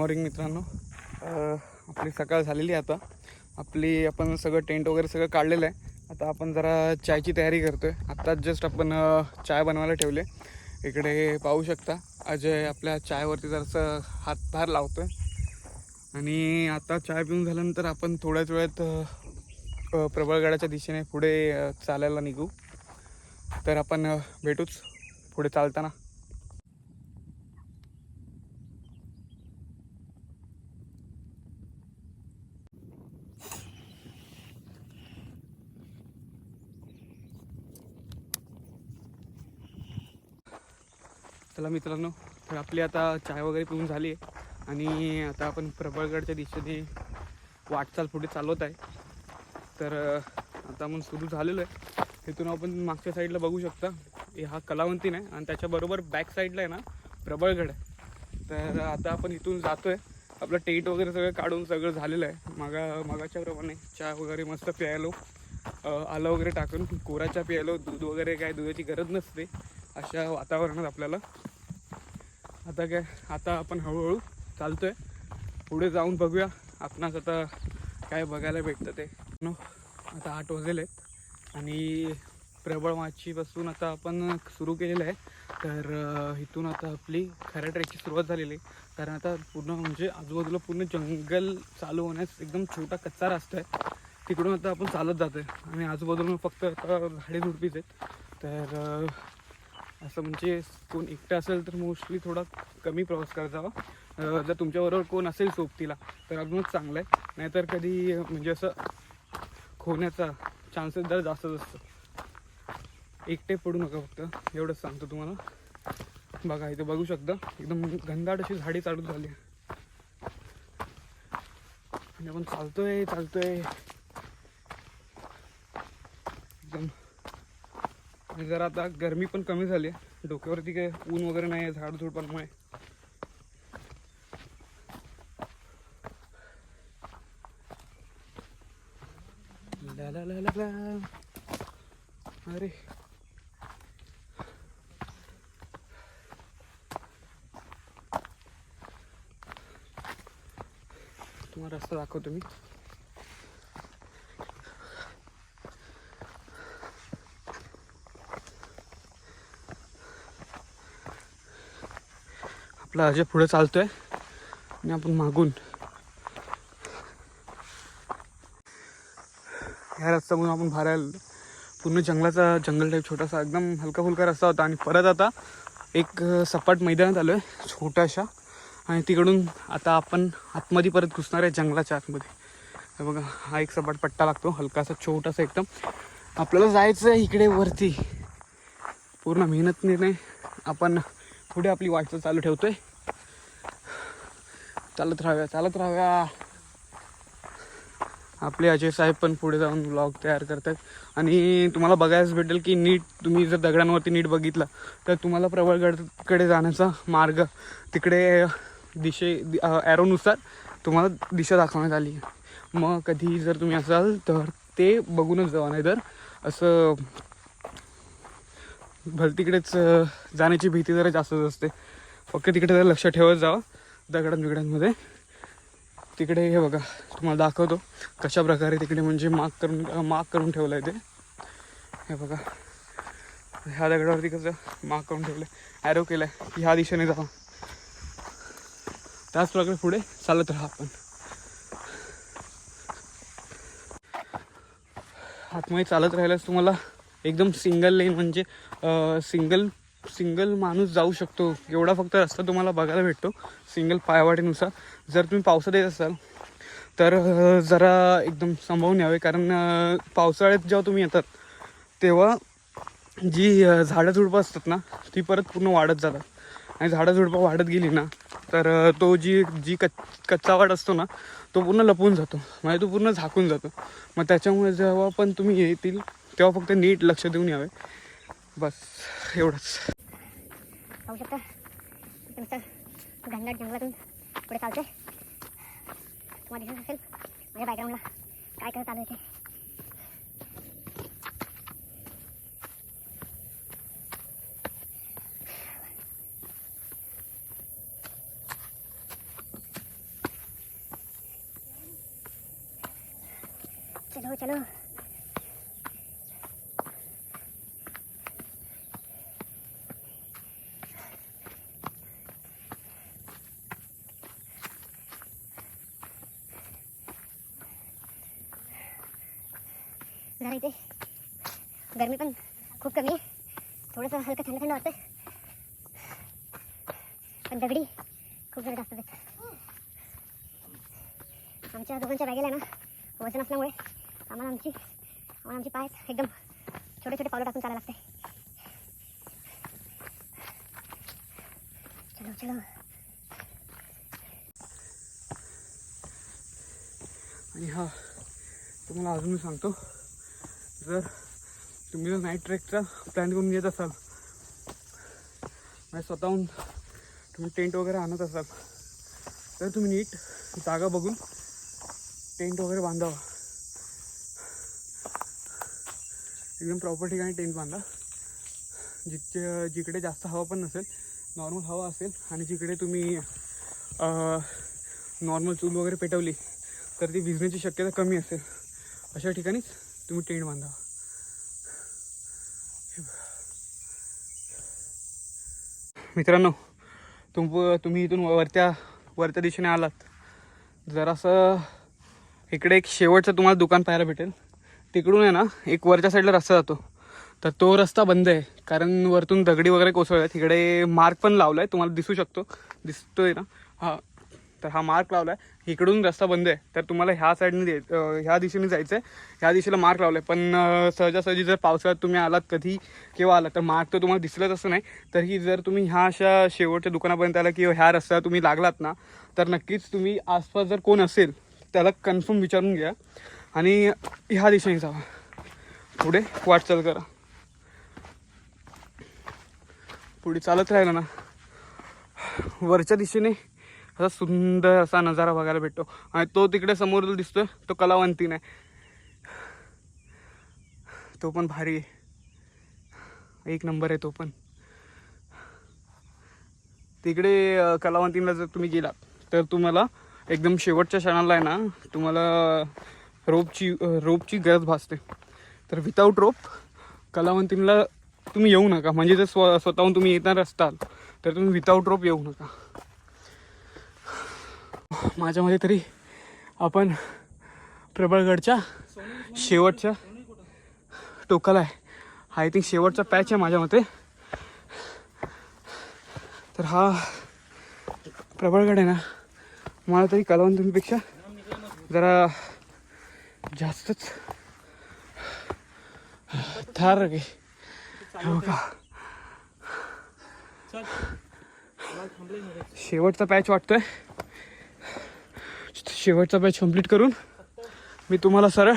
Morning मित्रांनो. आपली सकाळ झालेली आहे आता. आपली आपण सगळं टेंट वगैरे सगळं काढलेलं आहे. आता आपण जरा चायची तयारी करतो आहे आत्ताच जस्ट आपण चाय बनवायला ठेवले. इकडे पाहू शकता. अजय आपल्या चायवरती जरासं हातभार लावतो आहे आणि आता चाय पिऊन झाल्यानंतर आपण थोड्याच वेळात प्रबळगडाच्या दिशेने पुढे चालायला निघू. तर आपण भेटूच पुढे चालताना. चला मित्रांनो तर आपली आता चाय वगैरे पिऊन झाली आहे आणि आता आपण प्रबळगडच्या दिशेने वाटचाल पुढे चालवत आहे. तर आता आपण सुरू झालेलो आहे. तिथून आपण मागच्या साईडला बघू शकता हा कलावंतीन आहे आणि त्याच्याबरोबर बॅक साईडला आहे ना प्रबळगड आहे. तर आता आपण इथून जातो आहे आपलं टेट वगैरे सगळं काढून सगळं झालेलं आहे. मागा मागाच्या प्रमाणे चहा वगैरे मस्त प्यायलो. आलं वगैरे टाकून कोरा चहा प्यायलो. दूध वगैरे काय दुधाची गरज नसते. अशा वातावरणात आपल्याला आता काय आता आपण हळूहळू चालतो आहे पुढे जाऊन बघूया आपणास आता काय बघायला भेटतं ते. नो आता आठ वाजेले आणि प्रबळ माचीपासून आता आपण सुरू केलेलं आहे. तर इथून आता आपली खऱ्या ट्रेकची सुरुवात झालेली आहे. कारण आता पूर्ण म्हणजे आजूबाजूला पूर्ण जंगल चालू होण्यास एकदम छोटा कच्चा रस्ता आहे. तिकडून आता आपण चालत जातो आहे आणि आजूबाजूला फक्त आता झाडे झुडपीच आहेत. तर असं म्हणजे कोण एकटं असेल तर मोस्टली थोडा कमी प्रवास करत जावा हो. जर तुमच्याबरोबर कोण असेल सोबतीला तर अजूनच चांगलं आहे नाहीतर कधी म्हणजे असं खोण्याचा चान्सेस जरा जास्तच असतो एकटे पडू नका फक्त. एवढंच सांगतो तुम्हाला. बघा इथे बघू शकता. एकदम घनदाट अशी झाडी चालू झाली म्हणजे आपण चालतोय चालतोय. एकदम जरा आता गरमी पण कमी झाली आहे. डोक्यावरती काय ऊन वगैरे नाही आहे झाड झुडपांमुळे अरे. तुम्हाला रस्ता दाखवतो मी. आपला अजय पुढे चालतोय आणि आपण मागून. ह्या रस्त्यामधून आपण भरायला पूर्ण जंगलाचा जंगल टाईप छोटासा एकदम हलका फुलका रस्ता होता आणि परत आता एक सपाट मैदानात आलो आहे छोट्याशा आणि तिकडून आता आपण आतमध्ये परत घुसणार आहे जंगलाच्या आतमध्ये. बघा हा एक सपाट पट्टा लागतो हलकासा छोटासा एकदम. आपल्याला जायचं आहे इकडे वरती. पूर्ण मेहनतीने आपण पुढे आपली वाटचाल चालू ठेवतोय. चालत राहूया चालत राहूया. आपले अजय साहेब पण पुढे जाऊन ब्लॉग तयार करतात. आणि तुम्हाला बघायला भेटेल की नीट तुम्ही जर दगडांवरती नीट बघितलं तर तुम्हाला प्रबळगडकडे जाण्याचा मार्ग तिकडे दिशे ॲरोनुसार तुम्हाला दिशा दाखवण्यात आली. मग कधी जर तुम्ही असाल तर ते बघूनच जावा नाही तर असं भलतीकडेच तिकडेच जाण्याची भीती जरा जास्तच असते. फक्त तिकडे जरा लक्ष ठेवत जावं दगडां बिगडांमध्ये. तिकडे हे बघा तुम्हाला दाखवतो कशा प्रकारे तिकडे म्हणजे माग करून माग करून ठेवलं आहे ते. हे बघा ह्या दगडावरती कसं माग करून ठेवलं आहे ॲरो केलं आहे की ह्या दिशेने जावं. त्याच प्रकारे पुढे चालत राहा आपण. आतमध्ये चालत राहिल्यास तुम्हाला एकदम सिंगल लेन म्हणजे सिंगल सिंगल माणूस जाऊ शकतो. एवढा फक्त रस्ता तुम्हाला बघायला भेटतो सिंगल पायवाटेनुसार. जर तुम्ही पावसात येत असाल तर जरा एकदम सांभाळून यावे. कारण पावसाळ्यात जेव्हा तुम्ही येतात तेव्हा जी झाडं झुडपं असतात ना ती परत पूर्ण वाढत जातात. आणि झाडं झुडपं वाढत गेली ना तर तो जी जी कच कच्चा वाट असतो ना तो पूर्ण लपून जातो. म्हणजे तो पूर्ण झाकून जातो. मग त्याच्यामुळे जेव्हा पण तुम्ही येतील तेव्हा फक्त नीट लक्ष देऊन यावे. बस एवढंच. पाहू शकता. मस्त घनदाट जंगलातून पुढे चालते तुम्हाला दिसत असेल माझ्या बॅकग्राऊंडला काय काय चालू आहे ते चलो चलो जरा इथे. गरमी पण खूप कमी आहे. थोडंसं हलकं थंड थंड वाटतं पण दगडी खूप जरा जास्त आहेत. आमच्या दोघांच्या बॅगेला ना वजन असल्यामुळे आम्हाला आमची आम्हाला आमची पाय एकदम छोटे छोटे पावलं टाकून चालायला लागते चलो चलो. आणि हा तुम्हाला अजून मी सांगतो. जर तुम्ही जर नाईट ट्रेकचा प्लॅन करून येत असाल म्हणजे स्वतःहून तुम्ही टेंट वगैरे आणत असाल तर तुम्ही नीट जागा बघून टेंट वगैरे बांधावा. एकदम प्रॉपर ठिकाणी टेंट बांधा. जिथे जिकडे जास्त हवा पण नसेल नॉर्मल हवा असेल आणि जिकडे तुम्ही नॉर्मल चूल वगैरे पेटवली तर ती भिजण्याची शक्यता कमी असेल. अशा ठिकाणीच तुम्ही टेंट बांधा. मित्रांनो तुम तुम्ही इथून वरत्या वरच्या दिशेने आलात. जरासं इकडे एक शेवटचं तुम्हाला दुकान पाहायला भेटेल. तिकडून आहे ना एक वरच्या साईडला रस्ता जातो. तर तो रस्ता बंद आहे. कारण वरतून दगडी वगैरे कोसळल्या तिकडे मार्क पण लावला आहे तुम्हाला दिसू शकतो. दिसतोय ना? हां. तर हा मार्क लावला आहे इकडून रस्ता बंद आहे. तर तुम्हाला ह्या साईडने दे ह्या दिशेने जायचं आहे ह्या दिशेला मार्क लावला आहे पण सहजासहजी जर पावसाळ्यात तुम्ही आलात कधी किंवा आलात तर मार्क तर तुम्हाला दिसलंच असं नाही. तरीही जर तुम्ही ह्या अशा शेवटच्या दुकानापर्यंत आला किंवा ह्या रस्त्याला तुम्ही लागलात ना तर नक्कीच तुम्ही आसपास जर कोण असेल त्याला कन्फर्म विचारून घ्या. आणि ह्या दिशेने जावा. पुढे वाटचाल करा. पुढे चालत राहिलं ना. वरच्या दिशेने असा सुंदर असा नजारा बघायला भेटतो. आणि तो तिकडे समोर दिसतोय तो कलावंतीन आहे तो पण भारी आहे. एक नंबर आहे तो पण. तिकडे कलावंतीला जर तुम्ही गेलात तर तुम्हाला एकदम शेवटच्या क्षणाला आहे ना तुम्हाला रोपची रोपची गरज भासते. तर विदाऊट रोप कलावंतीला तुम्ही येऊ नका. म्हणजे जर स्व स्वतःहून तुम्ही येणार असताल तर तुम्ही विदाऊट रोप येऊ नका. माझ्या मते तरी आपण प्रबळगडच्या शेवटच्या टोकाला आहे. आय थिंक शेवटचा पॅच आहे माझ्या मते तर हा प्रबळगड आहे ना. मला तरी कलावंतींपेक्षा जरा जास्तच थार आहे. हो का? शेवटचा पॅच वाटतोय. शेवटचा पॅच कंप्लीट करून मी तुम्हाला सरळ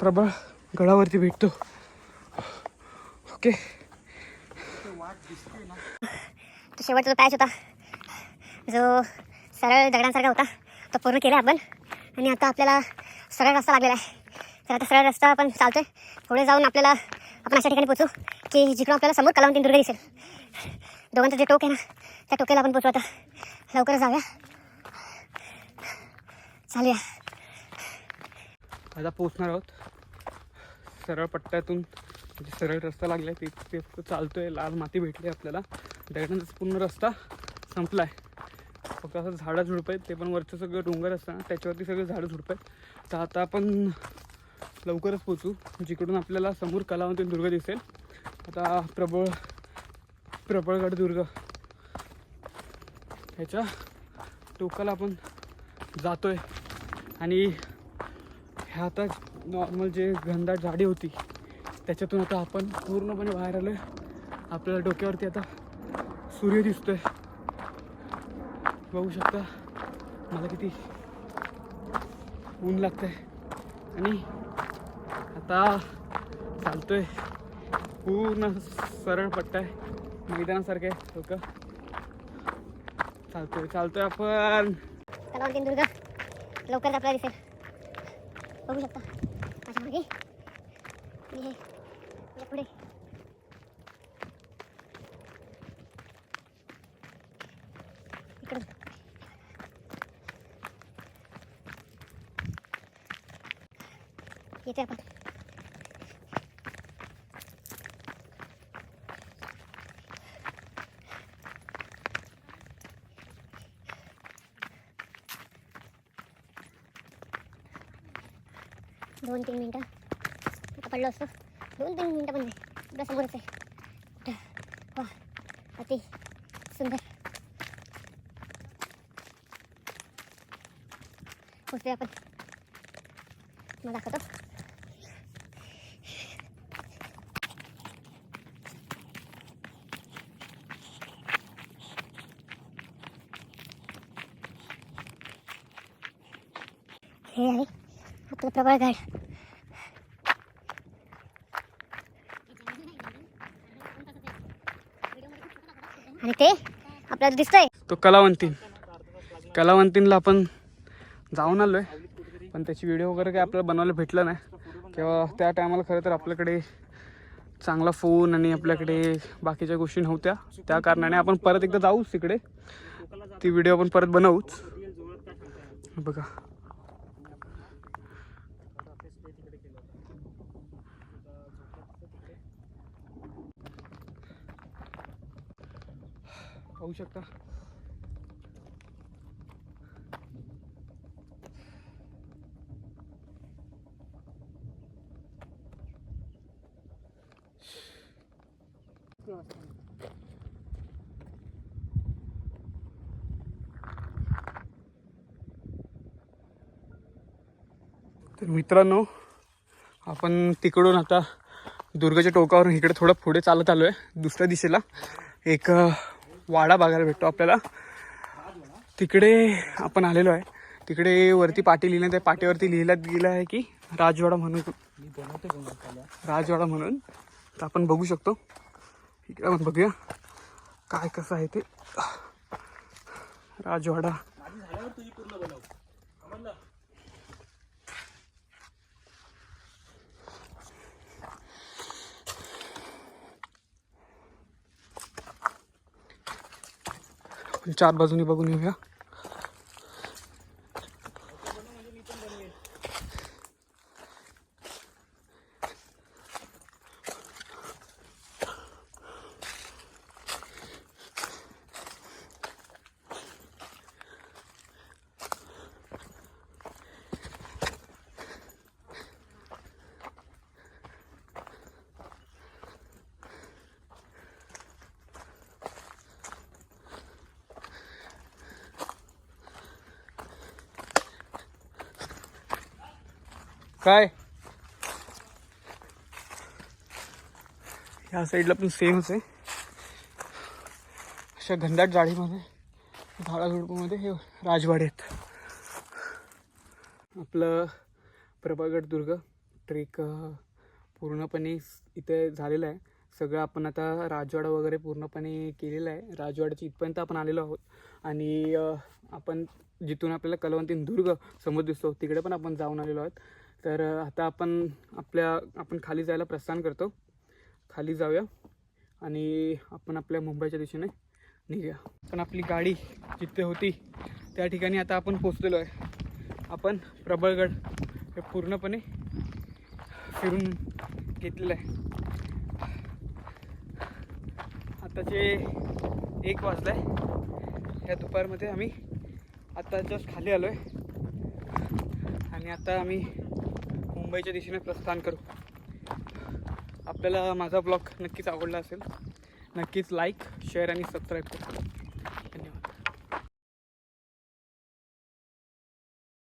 प्रबळ गडावरती भेटतो. ओके तो शेवटचा जो पॅच होता जो सरळ दगडांसारखा होता तो पूर्ण केला आपण. आणि आता आपल्याला सरळ रस्ता लागलेला आहे. तर आता सरळ रस्ता आपण चालतोय. पुढे जाऊन आपल्याला आपण अशा ठिकाणी पोचू की जिकडून आपल्याला समोर कलावंती दुर्ग दिसेल. दोघांचं जे टोक आहे ना त्या टोकेला आपण पोचू आता. लवकरच जाऊया. चालूया. आता पोचणार आहोत. सरळ पट्ट्यातून म्हणजे सरळ रस्ता लागला आहे ते ते चालतोय लाल माती भेटली आपल्याला. दगडांचा पूर्ण रस्ता संपला आहे फक्त असं झाडं झुडपं आहेत ते पण वरचं सगळं डोंगर असतं ना त्याच्यावरती सगळं झाडं झुडपं आहेत. तर आता आपण लवकरच पोचू जिकडून आपल्याला समोर कलावंती दुर्ग दिसेल. आता प्रबळ प्रबळगड दुर्ग. ह्याच्या टोकाला आपण जातोय. आणि ह्या आता नॉर्मल जे घनदाट झाडी होती त्याच्यातून आता आपण पूर्णपणे बाहेर आलो आहे आपल्याला डोक्यावरती आता सूर्य दिसतो आहे बघू शकता मला किती ऊन लागतं आहे आणि आता चालतो आहे पूर्ण सरळ पट्टा आहे मैदानासारखं आहे डोकं चालतोय चालतोय आपण. कलावंती दुर्ग लवकरच आपल्याला दिसेल बघू शकता माझ्या मागे मी हे माझ्या पुढे इकडून येते आपण दोन तीन मिनटं आता पडलो असतो दोन तीन मिनटं पण नाही आपल्या समोरच आहे वा अति सुंदर पोचतोय आपण मग दाखवतो हे आहे आपलं प्रबळगड आणि ते आपल्याला दिसतंय. तो कलावंतीन. कलावंतीनला आपण जाऊन आलो आहे पण त्याची व्हिडिओ वगैरे काही आपल्याला बनवायला भेटलं नाही. किंवा त्या टायमाला खरं तर आपल्याकडे चांगला फोन आणि आपल्याकडे बाकीच्या गोष्टी नव्हत्या. त्या कारणाने आपण परत एकदा जाऊच तिकडे ती व्हिडिओ आपण परत बनवूच. बघा. पाहू शकता. तर मित्रांनो आपण तिकडून आता दुर्गाच्या टोकावरून इकडे थोडं पुढे चालत आलो आहे दुसऱ्या दिशेला. एक वाडा बघायला भेटतो आपल्याला. तिकडे आपण आलेलो आहे. तिकडे वरती पाटी लिहिण्यात आहे पाटीवरती लिहिल्यात गेलं आहे की राजवाडा म्हणून. राजवाडा म्हणून. तर आपण बघू शकतो. इकडे आपण बघूया. काय कसं आहे ते. राजवाडा. आपण चार बाजूनी बघून येऊया काय? ह्या साईडला पण सेमच आहे अशा घनदाट जाळीमध्ये झाडाझुडपूमध्ये हे राजवाडे आहेत. आपलं प्रभागड दुर्ग ट्रेक पूर्णपणे इथे झालेलं आहे. सगळं आपण आता राजवाडा वगैरे पूर्णपणे केलेलं आहे. राजवाड्याच्या इथपर्यंत आपण आलेलो आहोत. आणि आपण जिथून आपल्याला कलवंतीन दुर्ग समोर दिसतो तिकडे पण आपण जाऊन आलेलो आहोत. तर आता आपण आपल्या आपण खाली जायला प्रस्थान करतो. खाली जाऊया आणि आपण आपल्या मुंबईच्या दिशेने निघूया. पण आपली गाडी जिथे होती त्या ठिकाणी आता आपण पोचलेलो आहे. आपण प्रबळगड हे पूर्णपणे फिरून घेतलेलं आहे. आताचे एक वाजलं आहे या दुपारमध्ये आम्ही आता जस्ट खाली आलो आहे आणि आता आम्ही मुंबईच्या दिशेने प्रस्थान करू. आपल्याला माझा ब्लॉग नक्कीच आवडला असेल. नक्कीच लाईक शेअर आणि सबस्क्राईब करा.